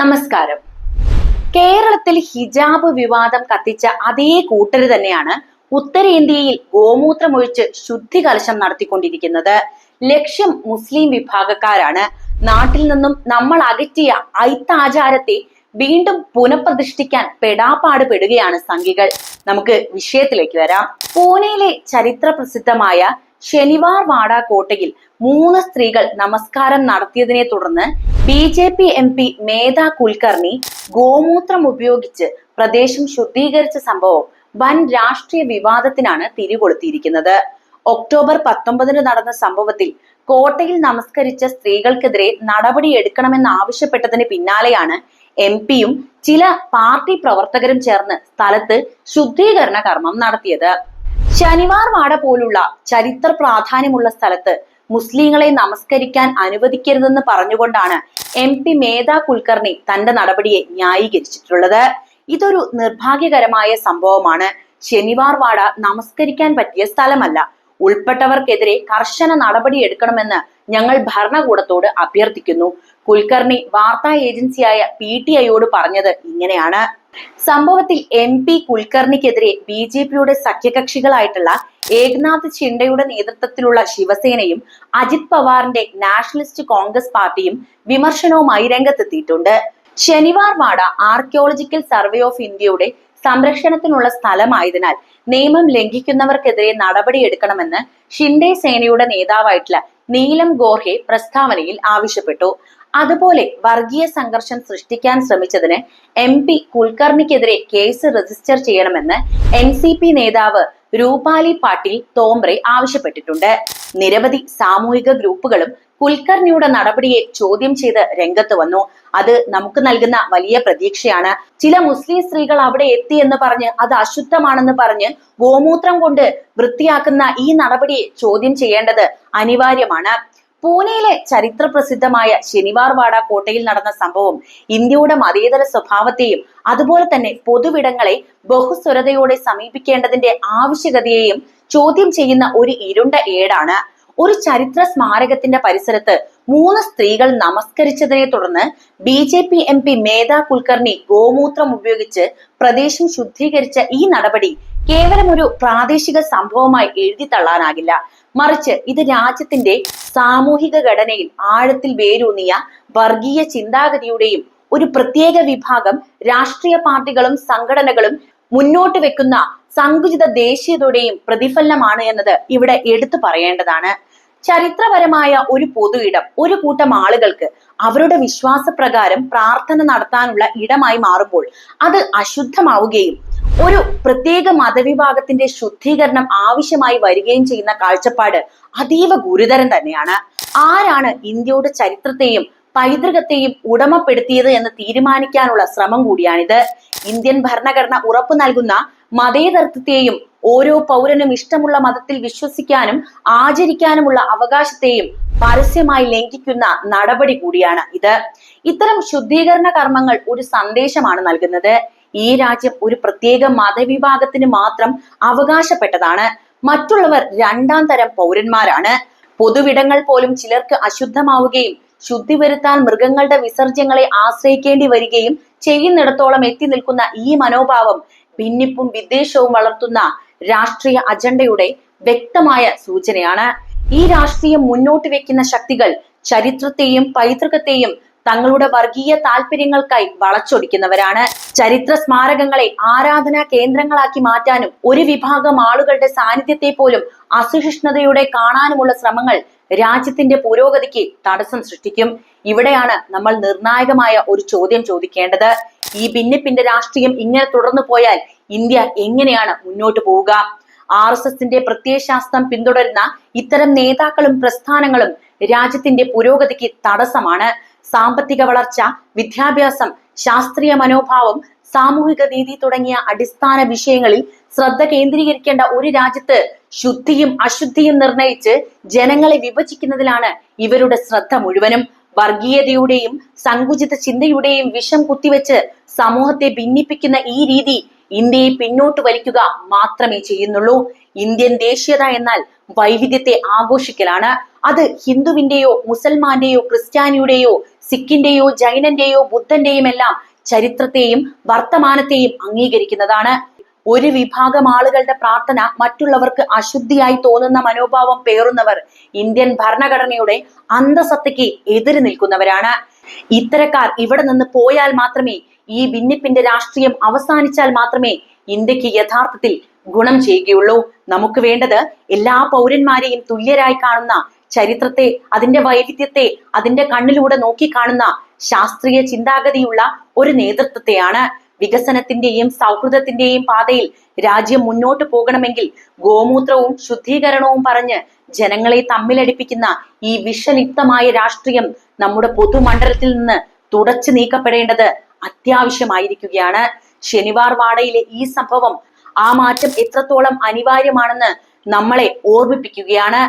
നമസ്കാരം. കേരളത്തിൽ ഹിജാബ് വിവാദം കത്തിച്ച അതേ കൂട്ടര് തന്നെയാണ് ഉത്തരേന്ത്യയിൽ ഗോമൂത്രമൊഴിച്ച് ശുദ്ധി കലശം നടത്തിക്കൊണ്ടിരിക്കുന്നത്. ലക്ഷ്യം മുസ്ലിം വിഭാഗക്കാരാണ്. നാട്ടിൽ നിന്നും നമ്മൾ അകറ്റിയ ഐത്താചാരത്തെ വീണ്ടും പുനഃപ്രതിഷ്ഠിക്കാൻ പെടാപ്പാട് പെടുകയാണ് സംഘികൾ. നമുക്ക് വിഷയത്തിലേക്ക് വരാം. പൂനെയിലെ ചരിത്ര പ്രസിദ്ധമായ ശനിവാർ വാഡ കോട്ടയിൽ മൂന്ന് സ്ത്രീകൾ നമസ്കാരം നടത്തിയതിനെ തുടർന്ന് B J P M P Medha Kulkarni ഗോമൂത്രം ഉപയോഗിച്ച് പ്രദേശം ശുദ്ധീകരിച്ച സംഭവം വൻ രാഷ്ട്രീയ വിവാദത്തിനാണ് തിരികൊളുത്തിയിരിക്കുന്നത്. ഒക്ടോബർ പത്തൊമ്പതിന് നടന്ന സംഭവത്തിൽ കോട്ടയിൽ നമസ്കരിച്ച സ്ത്രീകൾക്കെതിരെ നടപടി എടുക്കണമെന്ന് ആവശ്യപ്പെട്ടതിന് പിന്നാലെയാണ് എം പിയും ചില പാർട്ടി പ്രവർത്തകരും ചേർന്ന് സ്ഥലത്ത് ശുദ്ധീകരണ കർമ്മം നടത്തിയത്. ശനിവാർ വാട പോലുള്ള ചരിത്ര പ്രാധാന്യമുള്ള സ്ഥലത്ത് മുസ്ലിങ്ങളെ നമസ്കരിക്കാൻ അനുവദിക്കരുതെന്ന് പറഞ്ഞുകൊണ്ടാണ് എം പി മേധ കുൽക്കർണി തന്റെ നടപടിയെ ന്യായീകരിച്ചിട്ടുള്ളത്. ഇതൊരു നിർഭാഗ്യകരമായ സംഭവമാണ്. ശനിവാർ വാട നമസ്കരിക്കാൻ പറ്റിയ സ്ഥലമല്ല. ഉൾപ്പെട്ടവർക്കെതിരെ കർശന നടപടി എടുക്കണമെന്ന് ഞങ്ങൾ ഭരണകൂടത്തോട് അഭ്യർത്ഥിക്കുന്നു. കുൽക്കർണി വാർത്താ ഏജൻസിയായ പി ടി ഐയോട് പറഞ്ഞത് ഇങ്ങനെയാണ്. സംഭവത്തിൽ എം പി കുൽക്കർണിക്കെതിരെ ബി ജെ പിയുടെ സഖ്യകക്ഷികളായിട്ടുള്ള ഏക്നാഥ് ചിണ്ടയുടെ നേതൃത്വത്തിലുള്ള ശിവസേനയും അജിത് പവാറിന്റെ നാഷണലിസ്റ്റ് കോൺഗ്രസ് പാർട്ടിയും വിമർശനവുമായി രംഗത്തെത്തിയിട്ടുണ്ട്. Shaniwar Wada archaeological survey of ഇന്ത്യയുടെ സംരക്ഷണത്തിനുള്ള സ്ഥലമായതിനാൽ നിയമം ലംഘിക്കുന്നവർക്കെതിരെ നടപടിയെടുക്കണമെന്ന് ഷിൻഡെ സേനയുടെ നേതാവായിട്ടുള്ള നീലം ഗോർഹെ പ്രസ്താവനയിൽ ആവശ്യപ്പെട്ടു. അതുപോലെ വർഗീയ സംഘർഷം സൃഷ്ടിക്കാൻ ശ്രമിച്ചതിന് എം പി കുൽക്കർണിക്കെതിരെ കേസ് രജിസ്റ്റർ ചെയ്യണമെന്ന് എൻ സി പി നേതാവ് രൂപാലി പാട്ടീൽ തോംബ്രെ ആവശ്യപ്പെട്ടിട്ടുണ്ട്. നിരവധി സാമൂഹിക ഗ്രൂപ്പുകളും കുൽക്കർണിയുടെ നടപടിയെ ചോദ്യം ചെയ്ത് രംഗത്ത് വന്നു. അത് നമുക്ക് നൽകുന്ന വലിയ പ്രതീക്ഷയാണ്. ചില മുസ്ലിം സ്ത്രീകൾ അവിടെ എത്തി എന്ന് പറഞ്ഞ് അത് അശുദ്ധമാണെന്ന് പറഞ്ഞ് ഗോമൂത്രം കൊണ്ട് വൃത്തിയാക്കുന്ന ഈ നടപടിയെ ചോദ്യം ചെയ്യേണ്ടത് അനിവാര്യമാണ്. പൂനെയിലെ ചരിത്ര പ്രസിദ്ധമായ ശനിവാർ വാഡ കോട്ടയിൽ നടന്ന സംഭവം ഇന്ത്യയുടെ മതേതര സ്വഭാവത്തെയും അതുപോലെ തന്നെ പൊതുവിടങ്ങളെ ബഹുസ്വരതയോടെ സമീപിക്കേണ്ടതിന്റെ ആവശ്യകതയെയും ചോദ്യം ചെയ്യുന്ന ഒരു ഇരുണ്ട ഏടാണ്. ഒരു ചരിത്ര സ്മാരകത്തിന്റെ പരിസരത്ത് മൂന്ന് സ്ത്രീകൾ നമസ്കരിച്ചതിനെ തുടർന്ന് B J P M P Medha Kulkarni ഗോമൂത്രം ഉപയോഗിച്ച് പ്രദേശം ശുദ്ധീകരിച്ച ഈ നടപടി കേവലം ഒരു പ്രാദേശിക സംഭവമായി എഴുതി തള്ളാനാകില്ല. മറിച്ച് ഇത് രാജ്യത്തിന്റെ സാമൂഹിക ഘടനയിൽ ആഴത്തിൽ വേരൂന്നിയ വർഗീയ ചിന്താഗതിയുടെയും ഒരു പ്രത്യേക വിഭാഗം രാഷ്ട്രീയ പാർട്ടികളും സംഘടനകളും മുന്നോട്ട് വെക്കുന്ന സങ്കുചിത ദേശീയതയുടെയും പ്രതിഫലനമാണ് എന്നത് ഇവിടെ എടുത്തു പറയേണ്ടതാണ്. ചരിത്രപരമായ ഒരു പൊതു ഇടം ഒരു കൂട്ടം ആളുകൾക്ക് അവരുടെ വിശ്വാസപ്രകാരം പ്രാർത്ഥന നടത്താനുള്ള ഇടമായി മാറുമ്പോൾ അത് അശുദ്ധമാവുകയും ഒരു പ്രത്യേക മതവിഭാഗത്തിന്റെ ശുദ്ധീകരണം ആവശ്യമായി വരികയും ചെയ്യുന്ന കാഴ്ചപ്പാട് അതീവ ഗുരുതരം തന്നെയാണ്. ആരാണ് ഇന്ത്യയുടെ ചരിത്രത്തെയും പൈതൃകത്തെയും ഉടമപ്പെടുത്തിയത് എന്ന് തീരുമാനിക്കാനുള്ള ശ്രമം കൂടിയാണിത്. ഇന്ത്യൻ ഭരണഘടന ഉറപ്പു നൽകുന്ന മതേതരത്വത്തെയും ഓരോ പൗരനും ഇഷ്ടമുള്ള മതത്തിൽ വിശ്വസിക്കാനും ആചരിക്കാനുമുള്ള അവകാശത്തെയും പരസ്യമായി ലംഘിക്കുന്ന നടപടി കൂടിയാണ് ഇത്. ഇത്തരം ശുദ്ധീകരണ കർമ്മങ്ങൾ ഒരു സന്ദേശമാണ് നൽകുന്നത്. ഈ രാജ്യം ഒരു പ്രത്യേക മതവിഭാഗത്തിന് മാത്രം അവകാശപ്പെട്ടതാണ്. മറ്റുള്ളവർ രണ്ടാം തരം പൗരന്മാരാണ്. പൊതുവിടങ്ങൾ പോലും ചിലർക്ക് അശുദ്ധമാവുകയും ശുദ്ധി വരുത്താൻ മൃഗങ്ങളുടെ വിസർജ്യങ്ങളെ ആശ്രയിക്കേണ്ടി വരികയും ചെയ്യുന്നിടത്തോളം എത്തി നിൽക്കുന്ന ഈ മനോഭാവം ഭിന്നിപ്പും വിദ്വേഷവും വളർത്തുന്ന രാഷ്ട്രീയ അജണ്ടയുടെ വ്യക്തമായ സൂചനയാണ്. ഈ രാഷ്ട്രീയം മുന്നോട്ട് വെക്കുന്ന ശക്തികൾ ചരിത്രത്തെയും പൈതൃകത്തെയും തങ്ങളുടെ വർഗീയ താല്പര്യങ്ങൾക്കായി വളച്ചൊടിക്കുന്നവരാണ്. ചരിത്ര സ്മാരകങ്ങളെ ആരാധനാ കേന്ദ്രങ്ങളാക്കി മാറ്റാനും ഒരു വിഭാഗം ആളുകളുടെ സാന്നിധ്യത്തെ പോലും അസഹിഷ്ണുതയുടെ കാണാനുമുള്ള ശ്രമങ്ങൾ രാജ്യത്തിന്റെ പുരോഗതിക്ക് തടസ്സം സൃഷ്ടിക്കും. ഇവിടെയാണ് നമ്മൾ നിർണായകമായ ഒരു ചോദ്യം ചോദിക്കേണ്ടത്. ഈ ഭിന്നിപ്പിന്റെ രാഷ്ട്രീയം ഇങ്ങനെ തുടർന്നു പോയാൽ ഇന്ത്യ എങ്ങനെയാണ് മുന്നോട്ട് പോവുക? ആർ എസ് എസിന്റെ പ്രത്യയശാസ്ത്രം പിന്തുടരുന്ന ഇത്തരം നേതാക്കളും പ്രസ്ഥാനങ്ങളും രാജ്യത്തിന്റെ പുരോഗതിക്ക് തടസ്സമാണ്. സാമ്പത്തിക വളർച്ച വിദ്യാഭ്യാസം ശാസ്ത്രീയ മനോഭാവം സാമൂഹിക നീതി തുടങ്ങിയ അടിസ്ഥാന വിഷയങ്ങളിൽ ശ്രദ്ധ കേന്ദ്രീകരിക്കേണ്ട ഒരു രാജ്യത്ത് ശുദ്ധിയും അശുദ്ധിയും നിർണയിച്ച് ജനങ്ങളെ വിഭജിക്കുന്നതിലാണ് ഇവരുടെ ശ്രദ്ധ മുഴുവനും. വർഗീയതയുടെയും സങ്കുചിത ചിന്തയുടെയും വിഷം കുത്തിവെച്ച് സമൂഹത്തെ ഭിന്നിപ്പിക്കുന്ന ഈ രീതി ഇന്ത്യയെ പിന്നോട്ട് വലിക്കുക മാത്രമേ ചെയ്യുന്നുള്ളൂ. ഇന്ത്യൻ ദേശീയത എന്നാൽ വൈവിധ്യത്തെ ആഘോഷിക്കലാണ്. അത് ഹിന്ദുവിന്റെയോ മുസൽമാന്റെയോ ക്രിസ്ത്യാനിയുടെയോ സിഖിന്റെയോ ജൈനന്റെയോ ബുദ്ധന്റെയും എല്ലാം ചരിത്രത്തെയും വർത്തമാനത്തെയും അംഗീകരിക്കുന്നതാണ്. ഒരു വിഭാഗം ആളുകളുടെ പ്രാർത്ഥന മറ്റുള്ളവർക്ക് അശുദ്ധിയായി തോന്നുന്ന മനോഭാവം പേറുന്നവർ ഇന്ത്യൻ ഭരണഘടനയുടെ അന്തസത്തയ്ക്ക് എതിര് നിൽക്കുന്നവരാണ്. ഇത്തരക്കാർ ഇവിടെ നിന്ന് പോയാൽ മാത്രമേ ഈ ഭിന്നിപ്പിന്റെ രാഷ്ട്രീയം അവസാനിച്ചാൽ മാത്രമേ ഇന്ത്യയ്ക്ക് യഥാർത്ഥത്തിൽ ഗുണം ചെയ്യുകയുള്ളൂ. നമുക്ക് വേണ്ടത് എല്ലാ പൗരന്മാരെയും തുല്യരായി കാണുന്ന ചരിത്രത്തെ അതിന്റെ വൈവിധ്യത്തെ അതിന്റെ കണ്ണിലൂടെ നോക്കി കാണുന്ന ശാസ്ത്രീയ ചിന്താഗതിയുള്ള ഒരു നേതൃത്വത്തെയാണ് വികസനത്തിന്റെയും സൗഹൃദത്തിന്റെയും പാതയിൽ രാജ്യം മുന്നോട്ട് പോകണമെങ്കിൽ ഗോമൂത്രവും ശുദ്ധീകരണവും പറഞ്ഞ് ജനങ്ങളെ തമ്മിലടിപ്പിക്കുന്ന ഈ വിഷലിപ്തമായ രാഷ്ട്രീയം നമ്മുടെ പൊതുമണ്ഡലത്തിൽ നിന്ന് തുടച്ചു നീക്കപ്പെടേണ്ടത് അത്യാവശ്യമായിരിക്കുകയാണ്. ശനിവാർ വാടയിലെ ഈ സംഭവം ആ മാറ്റം എത്രത്തോളം അനിവാര്യമാണെന്ന് നമ്മളെ ഓർമ്മിപ്പിക്കുകയാണ്.